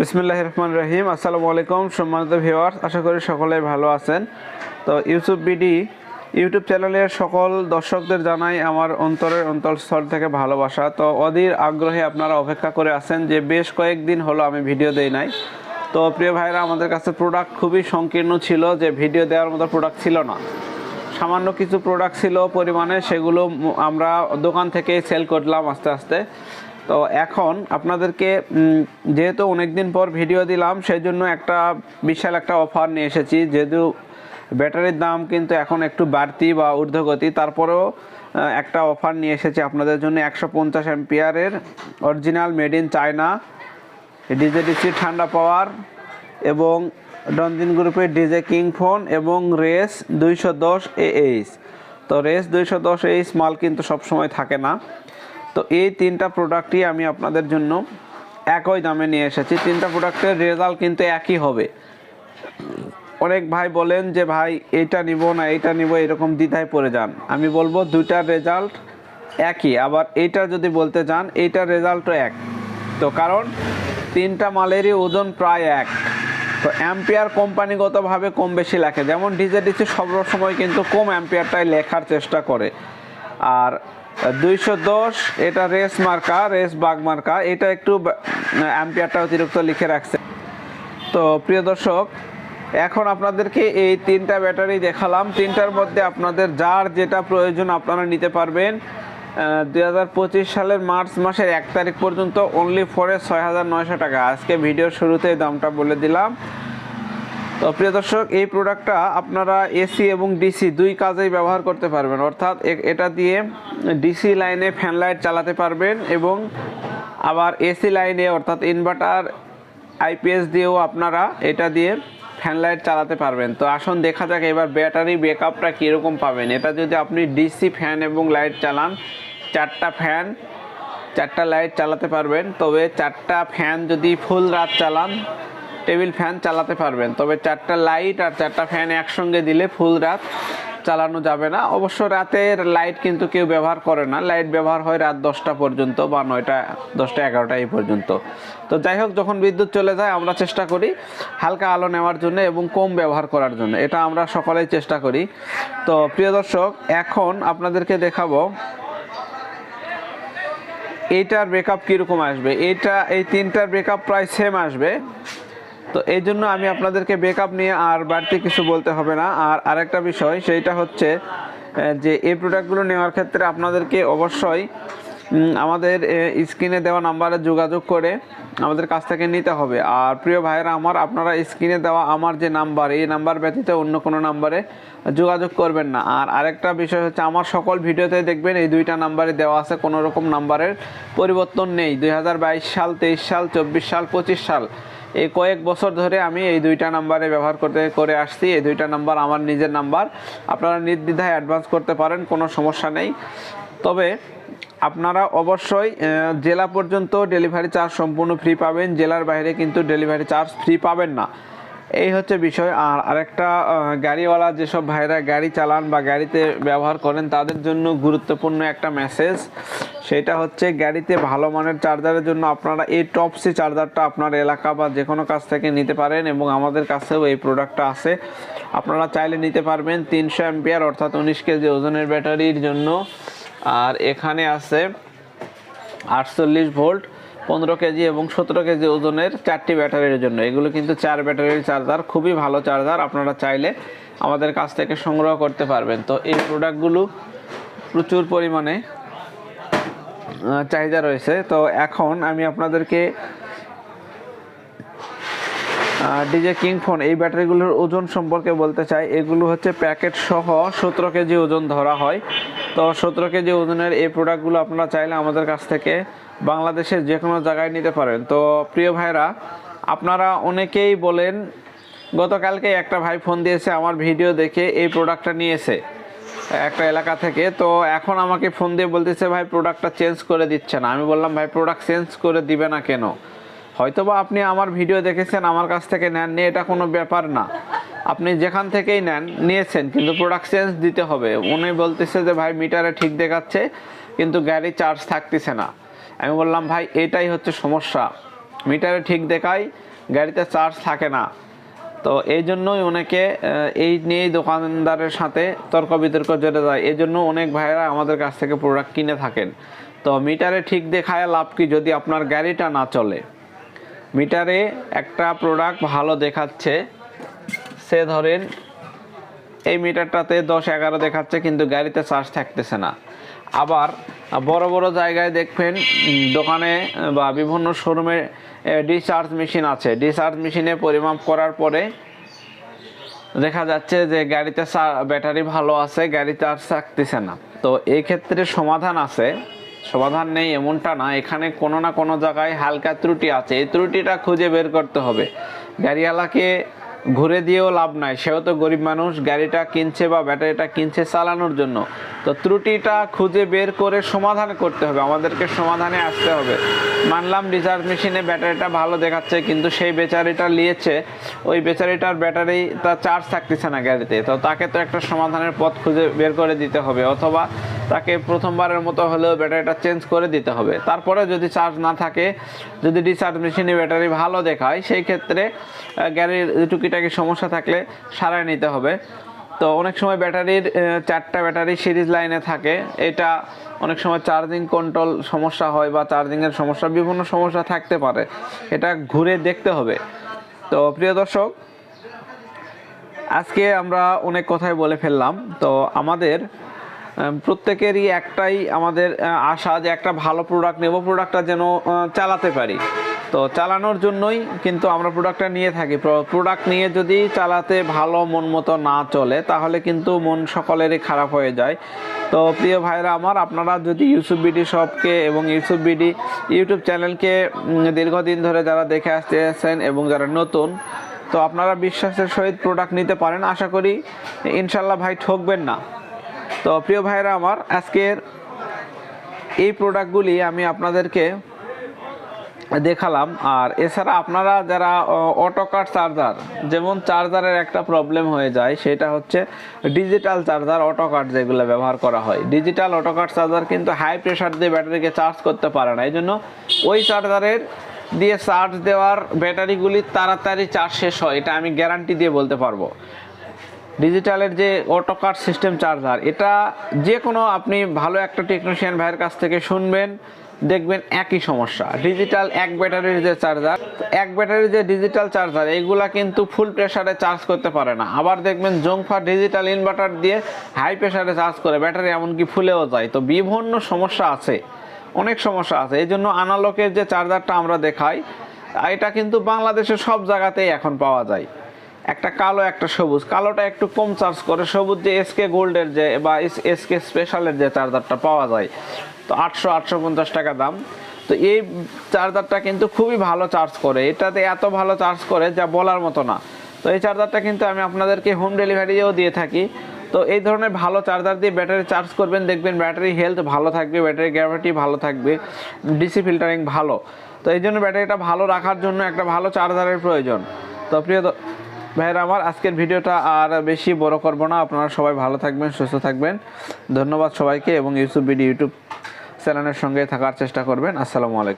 বিসমিল্লাহ রহমান রহিম। আসসালামু আলাইকুম সম্মানিত ভিউয়ার্স, আশা করি সকলে ভালো আছেন। তো ইউসুফ বিডি ইউটিউব চ্যানেলের সকল দর্শকদের জানাই আমার অন্তরের অন্তরস্থল থেকে ভালোবাসা। তো অধীর আগ্রহে আপনারা অপেক্ষা করে আছেন যে বেশ কয়েকদিন হলো আমি ভিডিও দেই নাই। তো প্রিয় ভাইরা, আমাদের কাছে প্রোডাক্ট খুবই সংকীর্ণ ছিল যে ভিডিও দেওয়ার মতো প্রোডাক্ট ছিল না। সামান্য কিছু প্রোডাক্ট ছিল পরিমাণে, সেগুলো আমরা দোকান থেকে সেল করলাম আস্তে আস্তে। তো এখন আপনাদেরকে যেহেতু অনেক দিন পর ভিডিও দিলাম সেই জন্য একটা বিশাল একটা অফার নিয়ে এসেছি। যেহেতু ব্যাটারির দাম কিন্তু এখন একটু বাড়তি বা ঊর্ধ্বগতি, তারপরেও একটা অফার নিয়ে এসেছি আপনাদের জন্য একশো পঞ্চাশ অ্যাম্পিয়ারের অরিজিনাল মেড ইন চায়না ডিজেডিসি ঠান্ডা পাওয়ার এবং ডনজিন গ্রুপের ডিজে কিং ফোন এবং রেস দুইশো দশ এ এইচ তো রেস দুইশো দশ এইচ মাল কিন্তু সবসময় থাকে না। তো এই তিনটা প্রোডাক্টই আমি আপনাদের জন্য একই দামে নিয়ে এসেছি। তিনটা প্রোডাক্টের রেজাল্ট কিন্তু একই হবে। অনেক ভাই বলেন যে, ভাই, এইটা নিব না, এইটা নিব, এরকম দ্বিধায় পড়ে যান। আমি বলব, দুইটার রেজাল্ট একই। আবার এইটা যদি বলতে চান এইটার রেজাল্টও এক। তো কারণ, তিনটা মালেরই ওজন প্রায় এক। তো অ্যাম্পিয়ার কোম্পানিগতভাবে কম বেশি লেখে। যেমন ডিজে ডিজেডিসি সব সময় কিন্তু কম অ্যাম্পিয়ারটাই লেখার চেষ্টা করে। আর দুইশো দশ, এটা রেস মার্কা, রেস বাগ মার্কা। এটা একটু অ্যাম্পিয়ারটা অতিরিক্ত লিখে রাখছে। তো, প্রিয় দর্শক, এখন আপনাদেরকে এই তিনটা ব্যাটারি দেখালাম। তিনটার মধ্যে আপনাদের যার যেটা প্রয়োজন আপনারা নিতে পারবেন। দুই হাজার পঁচিশ সালের মার্চ মাসের এক তারিখ পর্যন্ত অনলি ফরে ছয় টাকা। আজকে ভিডিওর শুরুতেই দামটা বলে দিলাম। তো প্রিয় দর্শক, এই প্রোডাক্টটা আপনারা এসি এবং ডিসি দুই কাজেই ব্যবহার করতে পারবেন। অর্থাৎ এটা দিয়ে ডিসি লাইনে ফ্যান লাইট চালাতে পারবেন এবং আবার এসি লাইনে অর্থাৎ ইনভার্টার আইপিএস দিয়েও আপনারা এটা দিয়ে ফ্যান লাইট চালাতে পারবেন। তো আসুন দেখা যাক এবার ব্যাটারি ব্যাকআপটা কীরকম পাবেন। এটা যদি আপনি ডিসি ফ্যান এবং লাইট চালান, চারটা ফ্যান চারটা লাইট চালাতে পারবেন। তবে চারটা ফ্যান যদি ফুল রাত চালান টেবিল ফ্যান চালাতে পারবেন। তবে চারটা লাইট আর চারটা ফ্যান একসঙ্গে দিলে ফুল রাত চালানো যাবে না। অবশ্য রাতের লাইট কিন্তু কেউ ব্যবহার করে না। লাইট ব্যবহার হয় রাত দশটা পর্যন্ত বা নয়টা, দশটা এগারোটা এই পর্যন্ত। তো যাই হোক, যখন বিদ্যুৎ চলে যায়, আমরা চেষ্টা করি হালকা আলো নেওয়ার জন্য এবং কম ব্যবহার করার জন্য। এটা আমরা সকলেই চেষ্টা করি। তো প্রিয় দর্শক, এখন আপনাদেরকে দেখাবো এইটার ব্রেকআপ কীরকম আসবে। এইটা, এই তিনটার ব্রেকআপ প্রায় সেম আসবে। তো এই জন্য আমি আপনাদেরকে ব্রেকআপ নিয়ে আর বাড়তি কিছু বলতে হবে না। আর আরেকটা বিষয়, সেইটা হচ্ছে যে এই প্রোডাক্টগুলো নেওয়ার ক্ষেত্রে আপনাদেরকে অবশ্যই আমাদের স্ক্রিনে দেওয়া নাম্বারে যোগাযোগ করে আমাদের কাছ থেকে নিতে হবে। আর প্রিয় ভাইয়েরা আমার, আপনারা স্ক্রিনে দেওয়া আমার যে নাম্বার এই নাম্বার ব্যতীত অন্য কোনো নাম্বারে যোগাযোগ করবেন না। আর আরেকটা বিষয় হচ্ছে, আমার সকল ভিডিওতে দেখবেন এই দুইটা নাম্বারে দেওয়া আছে কোনো রকম নাম্বারের পরিবর্তন নেই। দুই হাজার বাইশ সাল, তেইশ সাল, চব্বিশ সাল, পঁচিশ সাল। এই কয়েক বছর ধরে আমি এই দুইটা নাম্বারে ব্যবহার করতে, করে আসছি। এই দুইটা নাম্বার আমার নিজের নাম্বার। আপনারা নির্দ্বিধায় অ্যাডভান্স করতে পারেন, কোনো সমস্যা নেই। তবে আপনারা অবশ্যই জেলা পর্যন্ত ডেলিভারি চার্জ সম্পূর্ণ ফ্রি পাবেন। জেলার বাইরে কিন্তু ডেলিভারি চার্জ ফ্রি পাবেন না। এই হচ্ছে বিষয়। আর আরেকটা গাড়িওয়ালা যেসব ভাইরা গাড়ি চালান বা গাড়িতে ব্যবহার করেন, তাদের জন্য গুরুত্বপূর্ণ একটা মেসেজ সেটা হচ্ছে গাড়িতে ভালো মানের চার্জারের জন্য আপনারা এই টপসি চার্জারটা আপনার এলাকা বা যে কোনো কাছ থেকে নিতে পারেন এবং আমাদের কাছেও এই প্রোডাক্টটা আছে। আপনারা চাইলে নিতে পারবেন তিনশো অ্যাম্পিয়ার অর্থাৎ উনিশ কেজি ওজনের ব্যাটারির জন্য। আর এখানে আছে আটচল্লিশ ভোল্ট, পনেরো কেজি এবং সতেরো কেজি ওজনের চারটি ব্যাটারির জন্য। এগুলো কিন্তু চার ব্যাটারির চার্জার, খুবই ভালো চার্জার, আপনারা চাইলে আমাদের কাছ থেকে সংগ্রহ করতে পারবেন। তো এই প্রোডাক্টগুলো প্রচুর পরিমাণে চাহিদা রয়েছে। তো এখন আমি আপনাদেরকে ডিজে কিং ফোন এই ব্যাটারিগুলোর ওজন সম্পর্কে বলতে চাই। এগুলো হচ্ছে প্যাকেট সহ সতেরো কেজি ওজন ধরা হয়। তো সতেরো কেজি ওজনের এই প্রোডাক্টগুলো আপনারা চাইলে আমাদের কাছ থেকে বাংলাদেশের যে কোনো জায়গায় নিতে পারেন। তো প্রিয় ভাইরা আপনারা অনেকেই বলেন, গতকালকে একটা ভাই ফোন দিয়েছে, আমার ভিডিও দেখে এই প্রোডাক্টটা নিয়েছে। একটা এলাকা থেকে, তো এখন আমাকে ফোন দিয়ে বলতেছে, ভাই প্রোডাক্টটা চেঞ্জ করে দিচ্ছে না। আমি বললাম, ভাই প্রোডাক্ট চেঞ্জ করে দিবে না কেন? হয়তোবা আপনি আমার ভিডিও দেখেছেন, আমার কাছ থেকে নেন নেননি, এটা কোনো ব্যাপার না। আপনি যেখান থেকেই নেন, নিয়েছেন, কিন্তু প্রোডাক্ট চেঞ্জ দিতে হবে। উনি বলতেছে যে, ভাই মিটারে ঠিক দেখাচ্ছে, কিন্তু গাড়ি চার্জ থাকতেছে না। আমি বললাম, ভাই, এটাই হচ্ছে সমস্যা। মিটারে ঠিক দেখায়, গাড়িতে চার্জ থাকে না। তো এই জন্যই অনেকে এই নিয়েই দোকানদারের সাথে তর্ক বিতর্ক জড়ে যায়। এই জন্য অনেক ভাইয়েরা আমাদের কাছ থেকে প্রোডাক্ট কিনে থাকেন। তো মিটারে ঠিক দেখায় লাভ কি যদি আপনার গাড়িটা না চলে? মিটারে একটা প্রোডাক্ট ভালো দেখাচ্ছে। সে ধরেন, এই মিটারটাতে দশ এগারো দেখাচ্ছে, কিন্তু গাড়িতে চার্জ থাকতেছে না। আবার বড় বড় জায়গায় দেখবেন দোকানে বা বিভিন্ন শোরুমে ডিচার্জ মেশিন আছে। ডিসচার্জ মেশিনে পরিমাপ করার পরে দেখা যাচ্ছে যে গাড়িতে ব্যাটারি ভালো আছে, গাড়ি চার্জ থাকতেছে না। তো এই ক্ষেত্রে সমাধান আছে। সমাধান নেই এমনটা না। এখানে কোনো না কোনো জায়গায় হালকা ত্রুটি আছে। এই ত্রুটিটা খুঁজে বের করতে হবে। গাড়িওয়ালাকে ঘুরে দিয়েও লাভ নাই। সেও তো গরিব মানুষ, গাড়িটা কিনছে বা ব্যাটারিটা কিনছে চালানোর জন্য। তো ত্রুটিটা খুঁজে বের করে সমাধান করতে হবে, আমাদেরকে সমাধানে আসতে হবে। মানলাম রিচার্জ মেশিনে ব্যাটারিটা ভালো দেখাচ্ছে, কিন্তু সেই বেচারিটা নিয়েছে। ওই বেচারিটার ব্যাটারি তা চার্জ থাকতেছে না গাড়িতে, তো তাকে তো একটা সমাধানের পথ খুঁজে বের করে দিতে হবে, অথবা তাকে প্রথমবারের মতো হলেও ব্যাটারিটা চেঞ্জ করে দিতে হবে। তারপরে যদি চার্জ না থাকে, যদি রিচার্জ মেশিনে ব্যাটারি ভালো দেখায়, সেই ক্ষেত্রে গাড়ির টুকিটাকি সমস্যা থাকলে সারাই নিতে হবে। তো অনেক সময় ব্যাটারির চারটা ব্যাটারি সিরিজ লাইনে থাকে। এটা অনেক সময় চার্জিং কন্ট্রোল সমস্যা হয় বা চার্জিংয়ের সমস্যা, বিভিন্ন সমস্যা থাকতে পারে। এটা ঘুরে দেখতে হবে। তো প্রিয় দর্শক, আজকে আমরা অনেক কথাই বলে ফেললাম। তো আমাদের প্রত্যেকেরই একটাই আমাদের আশা যে একটা ভালো প্রোডাক্ট নেব প্রোডাক্টটা যেন চালাতে পারি। তো চালানোর জন্যই কিন্তু আমরা প্রোডাক্টটা নিয়ে থাকি। প্রোডাক্ট নিয়ে যদি চালাতে ভালো মন মতো না চলে, তাহলে কিন্তু মন সকলেরই খারাপ হয়ে যায়। তো প্রিয় ভাইরা আমার, আপনারা যদি ইউসুফ বিডি শপকে এবং ইউসুফ বিডি ইউটিউব চ্যানেলকে দীর্ঘদিন ধরে যারা দেখে আসতেছেন এবং যারা নতুন, তো আপনারা বিশ্বাসের সহিত প্রোডাক্ট নিতে পারেন। আশা করি ইনশাল্লাহ ভাই ঠকবেন না। তো প্রিয় ভাইরা আমার, আজকের এই প্রোডাক্টগুলি আমি আপনাদেরকে দেখালাম। আর এছাড়া আপনারা যারা অটো কার চার্জার যেমন চার্জারের একটা প্রবলেম হয়ে যায়, সেটা হচ্ছে ডিজিটাল চার্জার অটো কার্ড যেগুলো ব্যবহার করা হয়। ডিজিটাল অটো কার্ড চার্জার কিন্তু হাই প্রেশার দিয়ে ব্যাটারিকে চার্জ করতে পারে না। এই জন্য ওই চার্জারের দিয়ে চার্জ দেওয়ার ব্যাটারিগুলি তাড়াতাড়ি চার্জ শেষ হয়। এটা আমি গ্যারান্টি দিয়ে বলতে পারব। ডিজিটালের যে অটো কাট সিস্টেম চার্জার এটা যে কোনো আপনি ভালো একটা টেকনিশিয়ান ভাইয়ের কাছ থেকে শুনবেন দেখবেন একই সমস্যা। ডিজিটাল এক ব্যাটারির যে চার্জার এক ব্যাটারির যে ডিজিটাল চার্জার এগুলা কিন্তু ফুল প্রেসারে চার্জ করতে পারে না। আবার দেখবেন জংফা ডিজিটাল ইনভার্টার দিয়ে হাই প্রেসারে চার্জ করে ব্যাটারি এমনকি ফুলেও যায়। তো বিভিন্ন সমস্যা আছে, অনেক সমস্যা আছে। এই জন্য আনালকের যে চার্জারটা আমরা দেখাই, এটা কিন্তু বাংলাদেশের সব জায়গাতেই এখন পাওয়া যায়। একটা কালো, একটা সবুজ। কালোটা একটু কম চার্জ করে, সবুজ যে এসকে গোল্ডের যে বা এসকে স্পেশালের যে চার্জারটা পাওয়া যায়। তো আটশো আটশো পঞ্চাশ টাকা দাম। তো এই চার্জারটা কিন্তু খুবই ভালো চার্জ করে। এটাতে এত ভালো চার্জ করে যা বলার মতো না। তো এই চার্জারটা কিন্তু আমি আপনাদেরকে হোম ডেলিভারিও দিয়ে থাকি। তো এই ধরনের ভালো চার্জার দিয়ে ব্যাটারি চার্জ করবেন। দেখবেন ব্যাটারি হেলথ ভালো থাকবে, ব্যাটারি গ্র্যাভিটি ভালো থাকবে, ডিসি ফিল্টারিং ভালো। তো এই জন্য ব্যাটারিটা ভালো রাখার জন্য একটা ভালো চার্জারের প্রয়োজন। তো প্রিয় ভাইয়েরা আমার, আজকের ভিডিওটা আর বেশি বড় করব না। আপনারা সবাই ভালো থাকবেন, সুস্থ থাকবেন। ধন্যবাদ সবাইকে এবং ইউসুফ বিডি ইউটিউব চ্যানেলের সঙ্গে থাকার চেষ্টা করবেন। আসসালামু আলাইকুম।